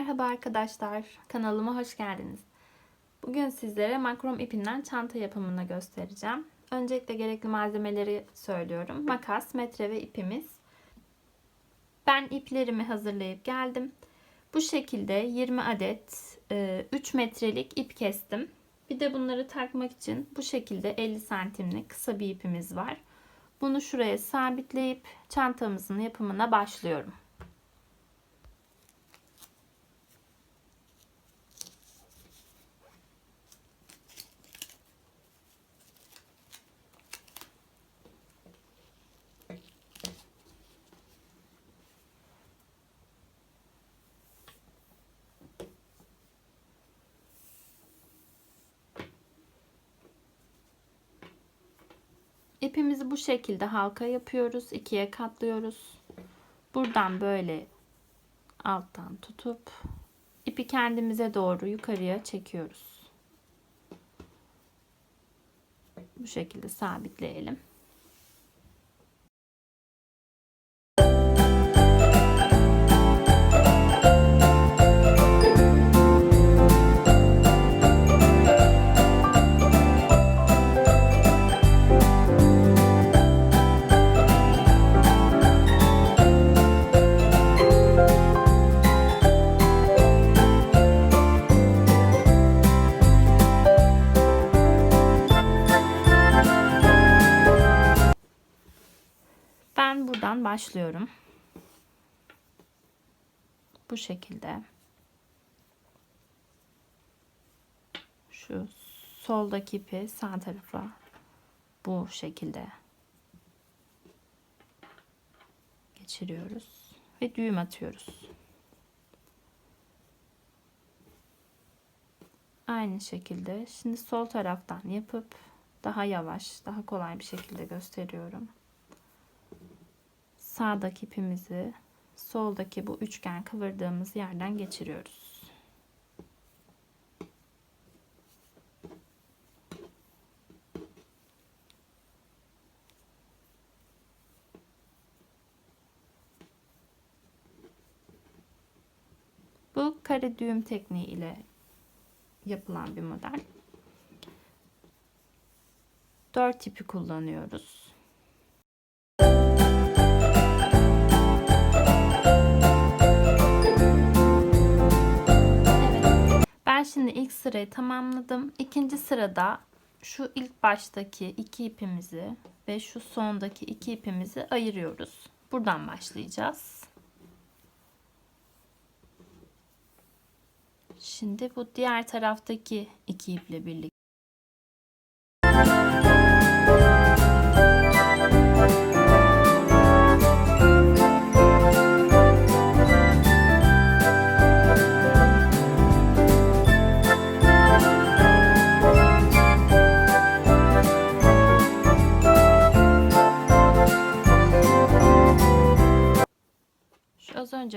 Merhaba arkadaşlar, kanalıma hoş geldiniz. Bugün sizlere makrom ipinden çanta yapımını göstereceğim. Öncelikle gerekli malzemeleri söylüyorum. Makas, metre ve ipimiz. Ben iplerimi hazırlayıp geldim. Bu şekilde 20 adet 3 metrelik ip kestim. Bir de bunları takmak için bu şekilde 50 santimlik kısa bir ipimiz var. Bunu şuraya sabitleyip çantamızın yapımına başlıyorum. İpimizi bu şekilde halka yapıyoruz. ikiye katlıyoruz. Buradan böyle alttan tutup ipi kendimize doğru yukarıya çekiyoruz. Bu şekilde sabitleyelim. Buradan başlıyorum. Bu şekilde. Şu soldaki ipi sağ tarafa bu şekilde geçiriyoruz ve düğüm atıyoruz. Aynı şekilde şimdi sol taraftan yapıp daha yavaş, daha kolay bir şekilde gösteriyorum sağdaki ipimizi soldaki bu üçgen kıvırdığımız yerden geçiriyoruz. Bu kare düğüm tekniği ile yapılan bir model. 4 ipi kullanıyoruz. Şimdi ilk sırayı tamamladım. İkinci sırada şu ilk baştaki iki ipimizi ve şu sondaki iki ipimizi ayırıyoruz. Buradan başlayacağız. Şimdi bu diğer taraftaki iki iple birlikte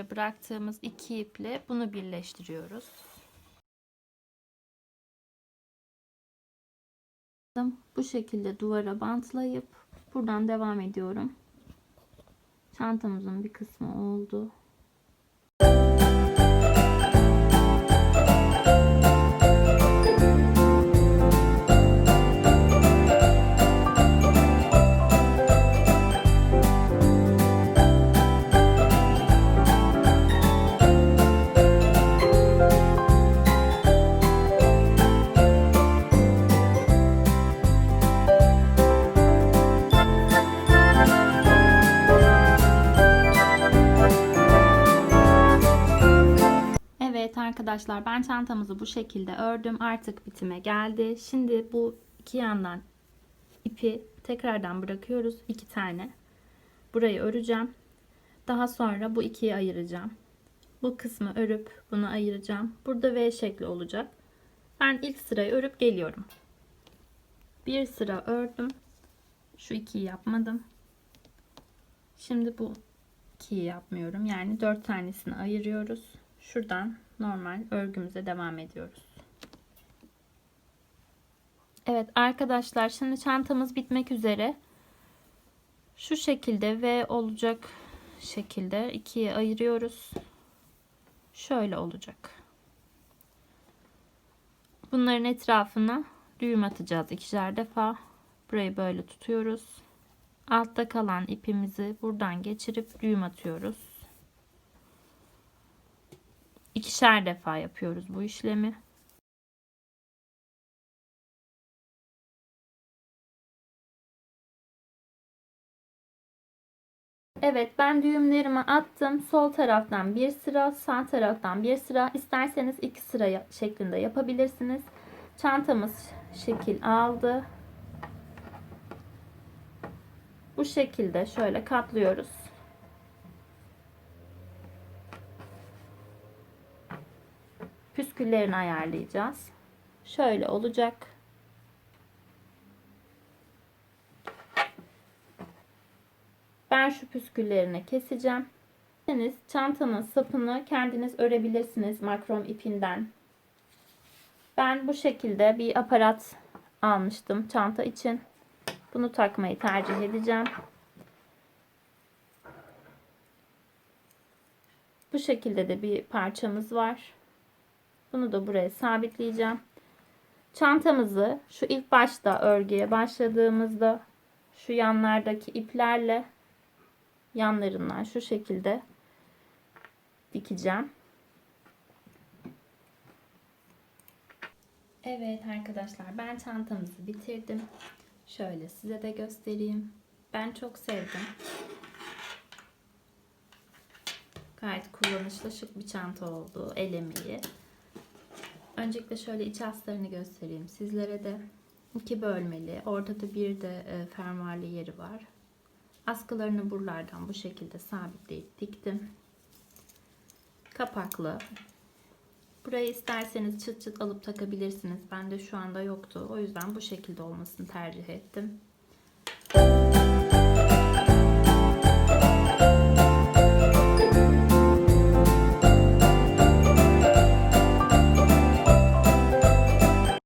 önce bıraktığımız iki iple bunu birleştiriyoruz. Bu şekilde duvara bantlayıp buradan devam ediyorum. Çantamızın bir kısmı oldu. Arkadaşlar ben çantamızı bu şekilde ördüm. Artık bitime geldi. Şimdi bu iki yandan ipi tekrardan bırakıyoruz. iki tane. Burayı öreceğim. Daha sonra bu ikiye ayıracağım. Bu kısmı örüp bunu ayıracağım. Burada V şekli olacak. Ben ilk sırayı örüp geliyorum. Bir sıra ördüm. Şu ikiyi yapmadım. Şimdi bu ikiyi yapmıyorum. Yani dört tanesini ayırıyoruz. Şuradan normal örgümüze devam ediyoruz. Evet arkadaşlar şimdi çantamız bitmek üzere. Şu şekilde V olacak şekilde ikiye ayırıyoruz. şöyle olacak. Bunların etrafına düğüm atacağız ikişer defa. Burayı böyle tutuyoruz. Altta kalan ipimizi buradan geçirip düğüm atıyoruz. İkişer defa yapıyoruz bu işlemi. Evet ben düğümlerimi attım. Sol taraftan bir sıra, sağ taraftan bir sıra. İsterseniz iki sıra şeklinde yapabilirsiniz. Çantamız şekil aldı. Bu şekilde şöyle katlıyoruz. Püsküllerini ayarlayacağız. Şöyle olacak. Ben şu püsküllerini keseceğim. Siz çantanın sapını kendiniz örebilirsiniz makrom ipinden. Ben bu şekilde bir aparat almıştım çanta için. Bunu takmayı tercih edeceğim. Bu şekilde de bir parçamız var. Bunu da buraya sabitleyeceğim. Çantamızı şu ilk başta örgüye başladığımızda şu yanlardaki iplerle yanlarından şu şekilde dikeceğim. Evet arkadaşlar ben çantamızı bitirdim. Şöyle size de göstereyim. Ben çok sevdim. Gayet kullanışlı şık bir çanta oldu. El. Öncelikle şöyle iç astarını göstereyim sizlere de. İki bölmeli. Ortada bir de e, fermuarlı yeri var. Askılarını buralardan bu şekilde sabitleyip diktim. Kapaklı. Burayı isterseniz çıt çıt alıp takabilirsiniz. Bende şu anda yoktu. O yüzden bu şekilde olmasını tercih ettim.